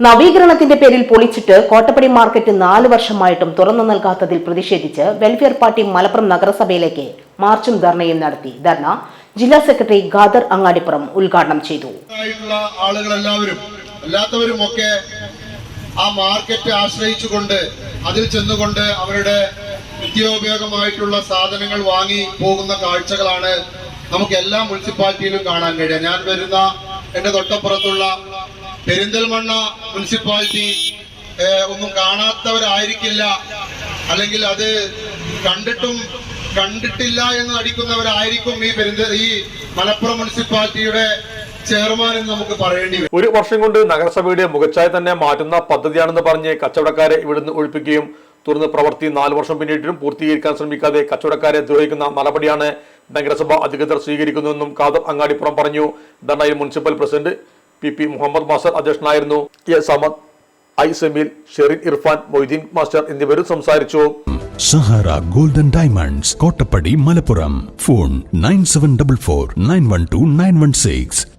നവീകരണത്തിന്റെ പേരിൽ പൊളിച്ചിട്ട് കോട്ടപ്പടി മാർക്കറ്റ് നാല് വർഷമായിട്ടും തുറന്നു നൽകാത്തതിൽ പ്രതിഷേധിച്ച് വെൽഫെയർ പാർട്ടി മലപ്പുറം നഗരസഭയിലേക്ക് മാർച്ചും ധർണയും നടത്തി. ധർണ ജില്ലാ സെക്രട്ടറി ഖാദർ അങ്ങാടിപ്പുറം ഉദ്ഘാടനം ചെയ്തു. ആളുകളെല്ലാവരും അല്ലാത്തവരും ഒക്കെ ആ മാർക്കറ്റ് ആശ്രയിച്ചുകൊണ്ട് അതിൽ ചെന്നുകൊണ്ട് അവരുടെ നിത്യോപയോഗമായിട്ടുള്ള സാധനങ്ങൾ വാങ്ങി പോകുന്ന കാഴ്ചകളാണ് നമുക്ക് എല്ലാ മുനിസിപ്പാലിറ്റിയിലും കാണാൻ കഴിയുക. ഞാൻ വരുന്ന എന്റെ തൊട്ടപ്പുറത്തുള്ള പെരിന്തൽമണ്ണ മുനിസിപ്പാലിറ്റി ഒന്നും കാണാത്തവരായിരിക്കില്ല. അല്ലെങ്കിൽ അത് കണ്ടിട്ടും കണ്ടിട്ടില്ല എന്ന് നടിക്കുന്നവരായിരിക്കും ഈ പെരിന്ത ഈ മലപ്പുറം മുനിസിപ്പാലിറ്റിയുടെ ഒരു വർഷം കൊണ്ട് നഗരസഭയുടെ മുഖച്ഛായ തന്നെ മാറ്റുന്ന പദ്ധതിയാണെന്ന് പറഞ്ഞ് കച്ചവടക്കാരെ ഇവിടുന്ന് ഒഴിപ്പിക്കുകയും തുടർന്ന് പ്രവൃത്തി നാല് വർഷം പിന്നിട്ടും പൂർത്തീകരിക്കാൻ ശ്രമിക്കാതെ കച്ചവടക്കാരെ ദ്രോഹിക്കുന്ന നടപടിയാണ് നഗരസഭ അധികൃതർ സ്വീകരിക്കുന്നതെന്നും കാദർ അങ്ങാടിപ്പുറം പറഞ്ഞു. ധർണയിൽ municipal president P P Muhammad master അധ്യക്ഷനായിരുന്നു. A Samad I Semeel Sherin Irfan Moideen master എന്നിവരും സംസാരിച്ചു. Sahara golden diamonds Kottappadi Malappuram. Phone nine seven double four nine one two nine one six.